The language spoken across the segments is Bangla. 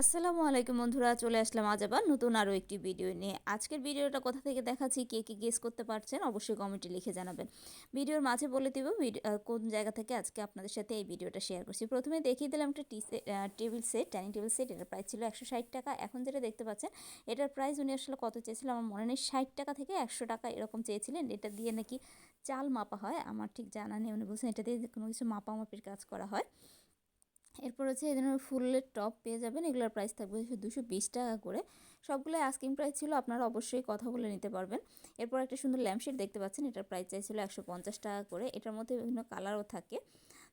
আসসালামু আলাইকুম বন্ধুরা, চলে আসলাম আজ আবার নতুন আরও একটি ভিডিও নিয়ে। আজকের ভিডিওটা কোথা থেকে দেখাচ্ছি, কে কে গেস করতে পারছেন অবশ্যই কমেন্টে লিখে জানাবেন। ভিডিওর মাঝে বলে দিব কোন জায়গা থেকে আজকে আপনাদের সাথে এই ভিডিওটা শেয়ার করছি। প্রথমে দেখিয়ে দিলাম একটা table set dining table set এটার প্রাইস ছিল একশো ষাট টাকা। এখন যেটা দেখতে পাচ্ছেন, এটার প্রাইস উনি আসলে কত চেয়েছিল আমার মনে নেই। ষাট টাকা থেকে একশো টাকা এরকম চেয়েছিলেন। এটা দিয়ে নাকি চাল মাপা হয়, আমার ঠিক জানা নেই, উনি বলছেন এটা দিয়ে কোনো কিছু মাপামাপির কাজ করা হয়। এরপর হচ্ছে এই ধরনের ফুলের টপ পেয়ে যাবেন। এগুলোর প্রাইস থাকবে হচ্ছে দুশো বিশ টাকা করে। সবগুলো আস্কিং প্রাইস ছিল, আপনারা অবশ্যই কথা বলে নিতে পারবেন। এরপর একটা সুন্দর ল্যাম্পশেড দেখতে পাচ্ছেন, এটার প্রাইস চাইছিল একশো পঞ্চাশ টাকা করে। এটার মধ্যে বিভিন্ন কালারও থাকে।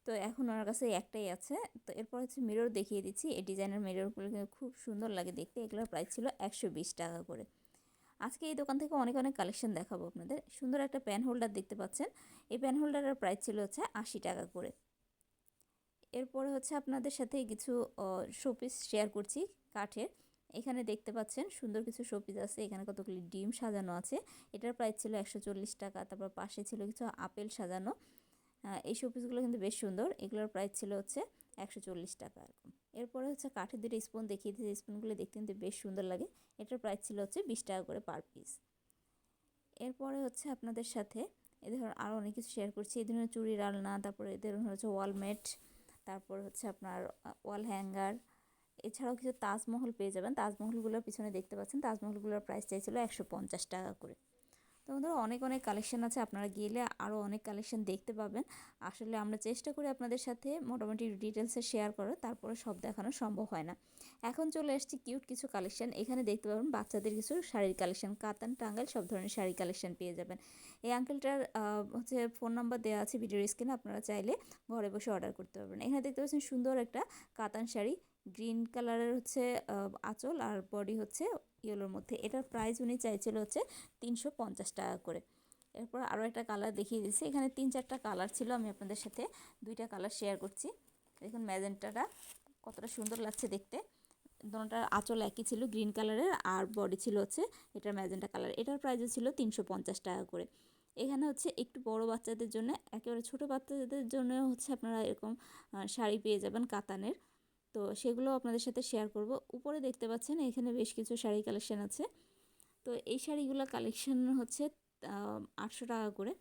তো এখন ওনার কাছে একটাই আছে। তো এরপর হচ্ছে মিরর দেখিয়ে দিচ্ছি। এই ডিজাইনের মিররগুলো কিন্তু খুব সুন্দর লাগে দেখতে। এগুলোর প্রাইস ছিল একশো বিশ টাকা করে। আজকে এই দোকান থেকে অনেক অনেক কালেকশন দেখাবো আপনাদের। সুন্দর একটা প্যান হোল্ডার দেখতে পাচ্ছেন। এই প্যান হোল্ডারের প্রাইস ছিল হচ্ছে আশি টাকা করে। এরপরে হচ্ছে আপনাদের সাথে কিছু শোপিস শেয়ার করছি কাঠের। এখানে দেখতে পাচ্ছেন সুন্দর কিছু শোপিস আছে, এখানে কতগুলি ডিম সাজানো আছে। এটার প্রাইস ছিল একশো চল্লিশ টাকা, তারপর পাশে ছিল কিছু আপেল সাজানো। এই শোপিসগুলো কিন্তু বেশ সুন্দর, এগুলোর প্রাইস ছিল হচ্ছে একশো চল্লিশ টাকা এরকম। এরপরে হচ্ছে কাঠের দুটো স্পুন দেখিয়ে দিয়েছে স্পুনগুলো দেখতে কিন্তু বেশ সুন্দর লাগে। এটার প্রাইস ছিল হচ্ছে বিশ টাকা করে পার পিস এরপরে হচ্ছে আপনাদের সাথে এ ধরনের আরও অনেক কিছু শেয়ার করছি। এই ধরনের চুড়ির আলনা তারপরে এদের হচ্ছে ওয়ালমেট তারপর হচ্ছে আপনার ওয়াল হ্যাঙ্গার এছাড়াও কিছু তাজমহল পেয়ে যাবেন। তাজমহলগুলোর পিছনে দেখতে পাচ্ছেন, তাজমহলগুলোর প্রাইস চাইছিলো একশো পঞ্চাশ টাকা করে। তো ধরো অনেক অনেক কালেকশন আছে। আপনারা গেলে আরও অনেক কালেকশন দেখতে পাবেন। আসলে আমরা চেষ্টা করি আপনাদের সাথে মোটামুটি ডিটেলসে শেয়ার করার, তারপরে সব দেখানো সম্ভব হয় না। এখন চলে আসছি কিউট কিছু কালেকশন এখানে দেখতে পাবেন বাচ্চাদের কিছু শাড়ির কালেকশন কাতান, টাঙ্গাইল, সব ধরনের শাড়ি কালেকশন পেয়ে যাবেন। এই আঙ্কেলটার হচ্ছে ফোন নাম্বার দেওয়া আছে ভিডিওর স্ক্রিনে আপনারা চাইলে ঘরে বসে অর্ডার করতে পারবেন। এখানে দেখতে পাচ্ছেন সুন্দর একটা কাতান শাড়ি। গ্রিন কালারের হচ্ছে আঁচল আর বডি হচ্ছে ইয়েলোর মধ্যে। এটার প্রাইস উনি চাইছিল হচ্ছে তিনশো পঞ্চাশ টাকা করে। এরপর আরও একটা কালার দেখিয়ে দিচ্ছি। এখানে তিন চারটা কালার ছিল, আমি আপনাদের সাথে দুইটা কালার শেয়ার করছি। দেখুন ম্যাজেন্টাটা কতটা সুন্দর লাগছে দেখতে। দোনোটার আঁচল একই ছিল গ্রিন কালারের আর বডি ছিল হচ্ছে এটার ম্যাজেন্টা কালার এটার প্রাইসও ছিল তিনশো পঞ্চাশ টাকা করে। এখানে হচ্ছে একটু বড় বাচ্চাদের জন্য, একেবারে ছোট বাচ্চাদের জন্য হচ্ছে আপনারা এরকম শাড়ি পেয়ে যাবেন কাতানের। তো সেগুলো আপনাদের সাথে শেয়ার করব। উপরে দেখতে পাচ্ছেন এখানে বেশ কিছু শাড়ি কালেকশান আছে। তো এই শাড়িগুলো কালেকশন হচ্ছে আটশো টাকা করে।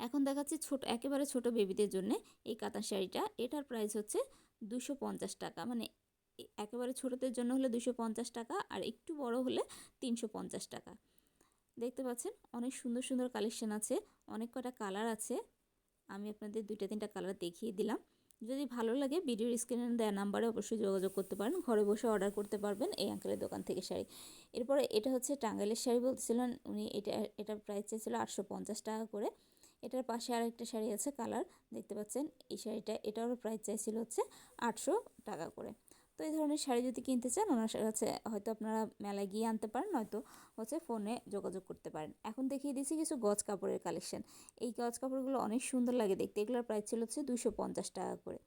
এখন দেখাচ্ছি ছোট, একেবারে ছোট বেবিদের জন্য এই কাতার শাড়িটা। এটার প্রাইস হচ্ছে দুশো পঞ্চাশ টাকা। মানে একেবারে ছোটোদের জন্য হলে দুশো পঞ্চাশ টাকা আর একটু বড় হলে তিনশো পঞ্চাশ টাকা। দেখতে পাচ্ছেন অনেক সুন্দর সুন্দর কালেকশান আছে, অনেক কটা কালার আছে। আমি আপনাদের দুইটা তিনটা কালার দেখিয়ে দিলাম। যদি ভালো লাগে, ভিডিওর স্ক্রিনে দেওয়া নাম্বারে অবশ্যই যোগাযোগ করতে পারেন। ঘরে বসে অর্ডার করতে পারবেন এই আঙ্কেলের দোকান থেকে শাড়ি। এরপরে এটা হচ্ছে টাঙ্গাইলের শাড়ি বলছিলেন উনি, এটা, এটার প্রাইস চেয়েছিল আটশো পঞ্চাশ টাকা করে। এটার পাশে আরেকটা শাড়ি আছে কালার দেখতে পাচ্ছেন এই শাড়িটা, এটারও প্রাইস চাইছিল হচ্ছে আটশো টাকা করে। তো এই ধরনের শাড়ি যদি কিনতে চান, ওনার কাছে হয়তো আপনারা মেলায় গিয়ে আনতে পারেন, নয়তো হচ্ছে ফোনে যোগাযোগ করতে পারেন। এখন দেখিয়ে দিচ্ছি কিছু গজ কাপড়ের কালেকশন। এই গজ কাপড়গুলো অনেক সুন্দর লাগে দেখতে। এগুলোর প্রাইস ছিল হচ্ছে দুশো পঞ্চাশ টাকা করে।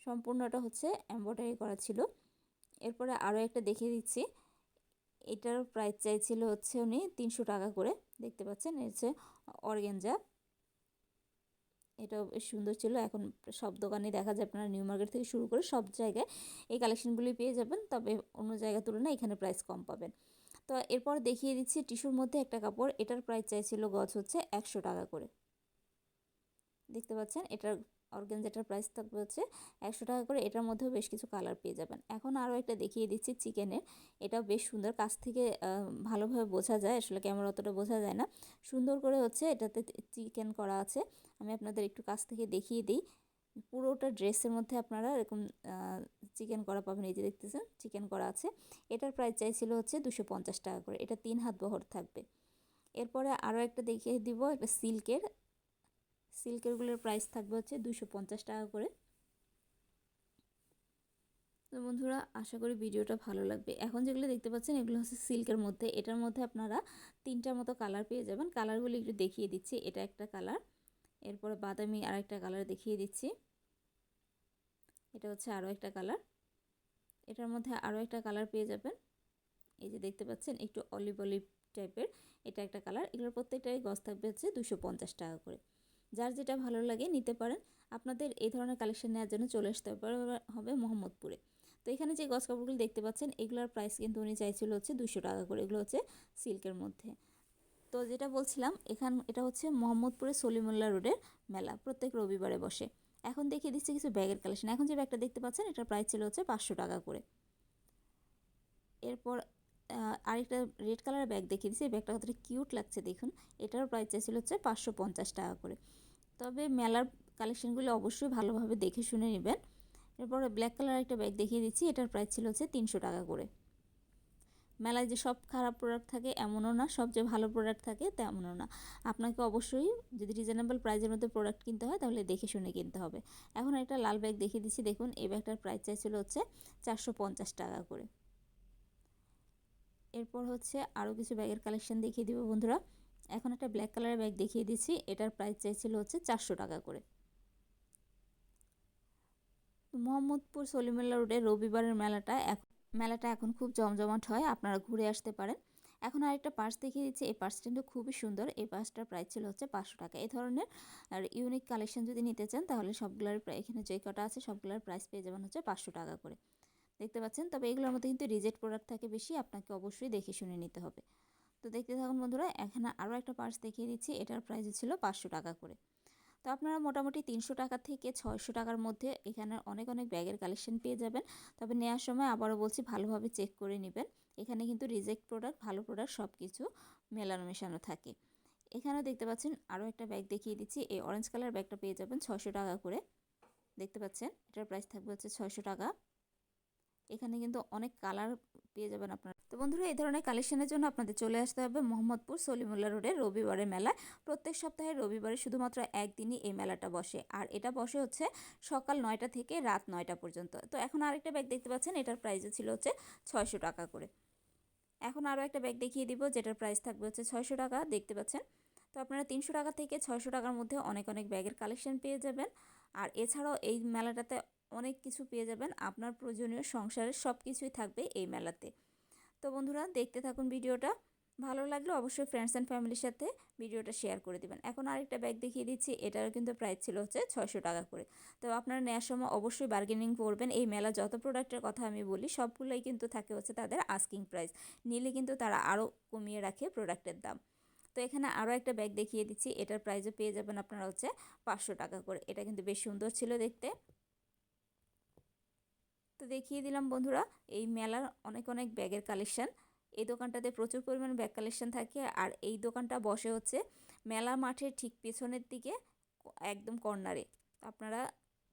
সম্পূর্ণটা হচ্ছে এম্ব্রয়ডারি করা ছিল। এরপরে আরও একটা দেখিয়ে দিচ্ছি। এটার প্রাইস চাইছিল হচ্ছে উনি তিনশো টাকা করে। দেখতে পাচ্ছেন হচ্ছে অর্গেঞ্জা। এটাও বেশ সুন্দর ছিল। এখন সব দোকানে দেখা যায় আপনারা নিউ মার্কেট থেকে শুরু করে সব জায়গায় এই কালেকশনগুলি পেয়ে যাবেন, তবে অন্য জায়গার তুলনায় এখানে প্রাইস কম পাবেন। তো এরপর দেখিয়ে দিচ্ছি টিস্যুর মধ্যে একটা কাপড়, এটার প্রাইস চাইছিল গজ হচ্ছে একশো টাকা করে। দেখতে পাচ্ছেন? এটার অর্গেনজেটার প্রাইস থাকবে হচ্ছে একশো টাকা করে। এটার মধ্যেও বেশ কিছু কালার পেয়ে যাবেন। এখন আরও একটা দেখিয়ে দিচ্ছি চিকেনের এটাও বেশ সুন্দর। কাছ থেকে ভালোভাবে বোঝা যায়। আসলে ক্যামেরা অতটা বোঝা যায় না। সুন্দর করে হচ্ছে এটাতে চিকেন করা আছে। আমি আপনাদের একটু কাছ থেকে দেখিয়ে দিই। পুরোটা ড্রেসের মধ্যে আপনারা এরকম চিকেন করা পাবেন। এই যে দেখতেছেন চিকেন করা আছে। এটার প্রাইস চাইছিল হচ্ছে দুশো পঞ্চাশ টাকা করে। এটা তিন হাত বহর থাকবে। এরপরে আরও একটা দেখিয়ে দিব একটা সিল্কের সিল্কেরগুলোর প্রাইস থাকবে হচ্ছে দুশো পঞ্চাশ টাকা করে। তো বন্ধুরা, আশা করি ভিডিওটা ভালো লাগবে। এখন যেগুলো দেখতে পাচ্ছেন, এগুলো হচ্ছে সিল্কের মধ্যে। এটার মধ্যে আপনারা তিনটার মতো কালার পেয়ে যাবেন। কালারগুলি একটু দেখিয়ে দিচ্ছি। এটা একটা কালার এরপরে বাদামি আর একটা কালার দেখিয়ে দিচ্ছি। এটা হচ্ছে আরও একটা কালার এটার মধ্যে আরও একটা কালার পেয়ে যাবেন। এই যে দেখতে পাচ্ছেন, একটু অলিভ অলিভ টাইপের এটা একটা কালার এগুলোর প্রত্যেকটাই গছ থাকবে হচ্ছে দুশো টাকা করে। যার যেটা ভালো লাগে নিতে পারেন। আপনাদের এই ধরনের কালেকশন নেওয়ার জন্য চলে আসতে হবে মোহাম্মদপুরে। তো এখানে যে গস কাপড়গুলো দেখতে পাচ্ছেন, এগুলোর প্রাইস কিন্তু উনি চাইছিল হচ্ছে দুশো টাকা করে। এগুলো হচ্ছে সিল্কের মধ্যে। তো যেটা বলছিলাম, এখান এটা হচ্ছে মোহাম্মদপুরের সলিমুল্লাহ রোডের মেলা। প্রত্যেক রবিবারে বসে। এখন দেখিয়ে দিচ্ছি কিছু ব্যাগের কালেকশন এখন যে ব্যাগটা দেখতে পাচ্ছেন, এটার প্রাইস ছিল হচ্ছে পাঁচশো টাকা করে। এরপর আরেকটা রেড কালারের ব্যাগ দেখিয়ে দিচ্ছি। এই ব্যাগটা কতটা কিউট লাগছে দেখুন। এটারও প্রাইস চাইছিল হচ্ছে পাঁচশো পঞ্চাশ টাকা করে। তবে মেলার কালেকশনগুলো অবশ্যই ভালোভাবে দেখে শুনে নেবেন। এরপরে ব্ল্যাক কালার একটা ব্যাগ দেখিয়ে দিচ্ছি, এটার প্রাইস ছিল হচ্ছে তিনশো টাকা করে। মেলায় যে সব খারাপ প্রোডাক্ট থাকে এমনও না, সব যে ভালো প্রোডাক্ট থাকে তেমনও না। আপনাকে অবশ্যই যদি রিজনেবল প্রাইজের মধ্যে প্রোডাক্ট কিনতে হয়, তাহলে দেখে শুনে কিনতে হবে। এখন একটা লাল ব্যাগ দেখিয়ে দিচ্ছি, দেখুন, এই ব্যাগটার প্রাইস চাইছিল হচ্ছে চারশো পঞ্চাশ টাকা করে। এরপর হচ্ছে আরও কিছু ব্যাগের কালেকশন দেখিয়ে দিব বন্ধুরা। এখন একটা ব্ল্যাক কালারের ব্যাগ দেখিয়ে দিচ্ছি। এটার প্রাইস চাইছিল হচ্ছে চারশো টাকা করে। মোহাম্মদপুর সলিমুল্লা রোডে রবিবারের মেলাটা এখন মেলাটা এখন খুব জমজমাট হয়, আপনারা ঘুরে আসতে পারেন। এখন আরেকটা পার্স দেখিয়ে দিচ্ছি, এই পার্সটা কিন্তু খুবই সুন্দর। এই পার্সটার প্রাইস ছিল হচ্ছে পাঁচশো টাকা। এই ধরনের, আর ইউনিক কালেকশন যদি নিতে চান, তাহলে সবগুলোর এখানে যে কটা আছে, সবগুলোর প্রাইস পেয়ে যাবেন হচ্ছে পাঁচশো টাকা করে। দেখতে পাচ্ছেন? তবে এগুলোর মধ্যে কিন্তু রিজেক্ট প্রোডাক্ট থাকে বেশি, আপনাকে অবশ্যই দেখে শুনে নিতে হবে। তো দেখতে থাকুন বন্ধুরা, এখানে আরও একটা পার্স দেখিয়ে দিচ্ছি। এটার প্রাইস ছিল পাঁচশো টাকা করে। তো আপনারা মোটামুটি তিনশো টাকা থেকে ছয়শো টাকার মধ্যে এখানে অনেক অনেক ব্যাগের কালেকশন পেয়ে যাবেন। তবে নেওয়ার সময় আবারও বলছি ভালোভাবে চেক করে নেবেন। এখানে কিন্তু রিজেক্ট প্রোডাক্ট ভালো প্রোডাক্ট সব কিছু মেলানো, মেশানো থাকে। এখানেও দেখতে পাচ্ছেন আরও একটা ব্যাগ দেখিয়ে দিচ্ছি। এই অরেঞ্জ কালার ব্যাগটা পেয়ে যাবেন ছশো টাকা করে। দেখতে পাচ্ছেন, এটার প্রাইস থাকবে হচ্ছে ছয়শো টাকা। এখানে কিন্তু অনেক কালার পেয়ে যাবেন আপনারা। তো বন্ধুরা, এই ধরনের কালেকশনের জন্য আপনাদের চলে আসতে হবে মোহাম্মদপুর সলিমুল্লা রোডের রবিবারের মেলায় প্রত্যেক সপ্তাহে রবিবারে শুধুমাত্র একদিনই এই মেলাটা বসে, আর এটা বসে হচ্ছে সকাল নয়টা থেকে রাত নয়টা পর্যন্ত। তো এখন আরেকটা ব্যাগ দেখতে পাচ্ছেন, এটার প্রাইসও ছিল হচ্ছে ছয়শো টাকা করে। এখন আরও একটা ব্যাগ দেখিয়ে দিব, যেটার প্রাইস থাকবে হচ্ছে ছয়শো টাকা, দেখতে পাচ্ছেন? তো আপনারা তিনশো টাকা থেকে ছয়শো টাকার মধ্যে অনেক অনেক ব্যাগের কালেকশন পেয়ে যাবেন। আর এছাড়াও এই মেলাটাতে অনেক কিছু পেয়ে যাবেন। আপনার প্রয়োজনীয় সংসারের সব কিছুই থাকবে এই মেলাতে। তো বন্ধুরা দেখতে থাকুন ভিডিওটা। ভালো লাগলে অবশ্যই ফ্রেন্ডস অ্যান্ড ফ্যামিলির সাথে ভিডিওটা শেয়ার করে দিবেন। এখন আরেকটা ব্যাগ দেখিয়ে দিচ্ছি, এটারও কিন্তু প্রাইস ছিল হচ্ছে ছয়শো টাকা করে। তো আপনারা নেওয়ার সময় অবশ্যই বার্গেনিং করবেন। এই মেলা যত প্রোডাক্টের কথা আমি বলি, সবগুলোই কিন্তু থাকে হচ্ছে তাদের আস্কিং প্রাইস নিলে কিন্তু তারা আরও কমিয়ে রাখে প্রোডাক্টের দাম। তো এখানে আরও একটা ব্যাগ দেখিয়ে দিচ্ছি, এটার প্রাইসও পেয়ে যাবেন আপনারা হচ্ছে পাঁচশো টাকা করে। এটা কিন্তু বেশ সুন্দর ছিল দেখতে। তো দেখিয়ে দিলাম বন্ধুরা, এই মেলার অনেক অনেক ব্যাগের কালেকশান। এই দোকানটাতে প্রচুর পরিমাণ ব্যাগ কালেকশান থাকে আর এই দোকানটা বসে হচ্ছে মেলা মাঠের ঠিক পেছনের দিকে, একদম কর্নারে। আপনারা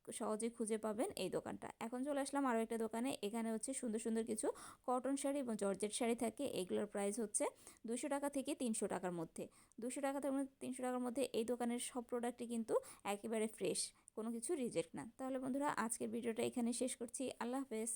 সহজেই খুঁজে পাবেন এই দোকানটা। এখন চলে আসলাম আরও একটা দোকানে, এখানে হচ্ছে সুন্দর সুন্দর কিছু কটন শাড়ি এবং জর্জেট শাড়ি থাকে। এগুলোর প্রাইস হচ্ছে দুশো টাকা থেকে তিনশো টাকার মধ্যে। দুশো টাকা থেকে তিনশো টাকার মধ্যে এই দোকানের সব প্রোডাক্টই কিন্তু একেবারে ফ্রেশ। কোনো কিছু রিজেক্ট না। তাহলে বন্ধুরা আজকের ভিডিওটা এখানে শেষ করছি। আল্লাহ হাফেজ।